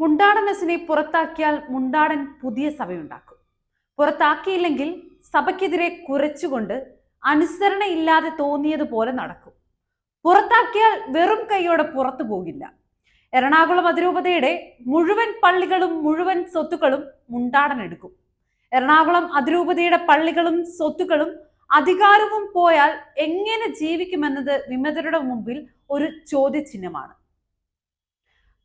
മുണ്ടാടൻ എസിനെ പുറത്താക്കിയാൽ മുണ്ടാടൻ പുതിയ സഭയുണ്ടാക്കും. പുറത്താക്കിയില്ലെങ്കിൽ സഭയ്ക്കെതിരെ കുരച്ചുകൊണ്ട് അനുസരണയില്ലാതെ തോന്നിയതുപോലെ നടക്കും. പുറത്താക്കിയാൽ വെറും കൈയോടെ പുറത്തു പോകില്ല. എറണാകുളം അതിരൂപതയുടെ മുഴുവൻ പള്ളികളും മുഴുവൻ സ്വത്തുക്കളും മുണ്ടാടൻ എടുക്കും. എറണാകുളം അതിരൂപതയുടെ പള്ളികളും സ്വത്തുക്കളും അധികാരവും പോയാൽ എങ്ങനെ ജീവിക്കുമെന്നത് വിമതരുടെ മുമ്പിൽ ഒരു ചോദ്യചിഹ്നമാണ്.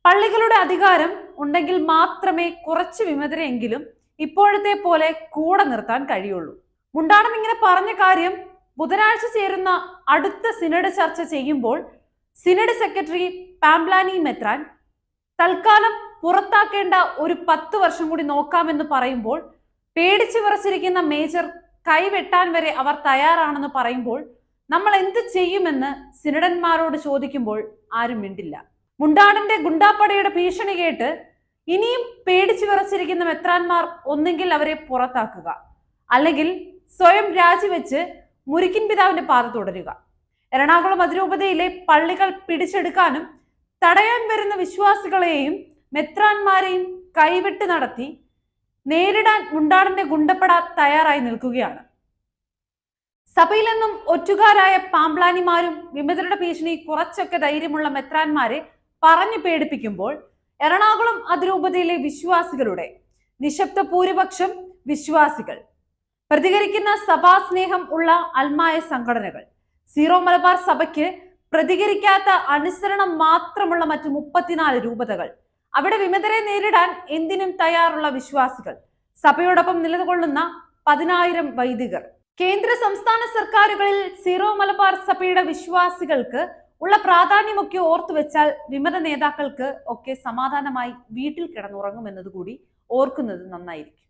പള്ളികളുടെ അധികാരം ഉണ്ടെങ്കിൽ മാത്രമേ കുറച്ച് വിമതരെങ്കിലും ഇപ്പോഴത്തെ പോലെ കൂടെ നിർത്താൻ കഴിയുള്ളൂ. മുണ്ടാടൻ ഇങ്ങനെ പറഞ്ഞ കാര്യം ബുധനാഴ്ച ചേരുന്ന അടുത്ത സിനഡ് ചർച്ച ചെയ്യുമ്പോൾ സിനഡ് സെക്രട്ടറി പാംപ്ലാനി മെത്രാൻ തൽക്കാലം പുറത്താക്കേണ്ട ഒരു പത്ത് വർഷം കൂടി നോക്കാമെന്ന് പറയുമ്പോൾ പേടിച്ചു വിറച്ചിരിക്കുന്ന മേജർ കൈവെട്ടാൻ വരെ അവർ തയ്യാറാണെന്ന് പറയുമ്പോൾ നമ്മൾ എന്ത് ചെയ്യുമെന്ന് സിനഡന്മാരോട് ചോദിക്കുമ്പോൾ ആരും മിണ്ടില്ല. മുണ്ടാടന്റെ ഗുണ്ടാപ്പടയുടെ ഭീഷണി കേട്ട് ഇനിയും പേടിച്ചു വിറച്ചിരിക്കുന്ന മെത്രാന്മാർ ഒന്നെങ്കിൽ അവരെ പുറത്താക്കുക അല്ലെങ്കിൽ സ്വയം രാജിവെച്ച് മുരിക്കിൻ പിതാവിന്റെ പാത തുടരുക. എറണാകുളം അതിരൂപതയിലെ പള്ളികൾ പിടിച്ചെടുക്കാനും തടയാൻ വരുന്ന വിശ്വാസികളെയും മെത്രാന്മാരെയും കൈവിട്ട് നടത്തി നേരിടാൻ മുണ്ടാടന്റെ ഗുണ്ടപ്പട തയ്യാറായി നിൽക്കുകയാണ്. സഭയിൽ നിന്നും ഒറ്റുകാരായ പാമ്പ്ലാനിമാരും വിമതരുടെ ഭീഷണി കുറച്ചൊക്കെ ധൈര്യമുള്ള മെത്രാന്മാരെ പറഞ്ഞു പേടിപ്പിക്കുമ്പോൾ എറണാകുളം അതിരൂപതയിലെ വിശ്വാസികളുടെ നിശബ്ദ ഭൂരിപക്ഷം വിശ്വാസികൾ. പ്രതികരിക്കുന്ന സഭാസ്നേഹം ഉള്ള അൽമായ സംഘടനകൾ. സീറോ മലബാർ സഭയ്ക്ക് പ്രതികരിക്കാത്ത അനുസരണം മാത്രമുള്ള മറ്റു മുപ്പത്തിനാല് രൂപതകൾ. അവിടെ വിമതരെ നേരിടാൻ എന്തിനും തയ്യാറുള്ള വിശ്വാസികൾ. സഭയോടൊപ്പം നിലകൊള്ളുന്ന പതിനായിരം വൈദികർ. കേന്ദ്ര സംസ്ഥാന സർക്കാരുകളിൽ സീറോ മലബാർ സഭയുടെ വിശ്വാസികൾക്ക് ഉള്ള പ്രാധാന്യമൊക്കെ ഓർത്തു വെച്ചാൽ വിമത നേതാക്കൾക്ക് ഒക്കെ സമാധാനമായി വീട്ടിൽ കിടന്നുറങ്ങുമെന്നത് കൂടി ഓർക്കുന്നത് നന്നായിരിക്കും.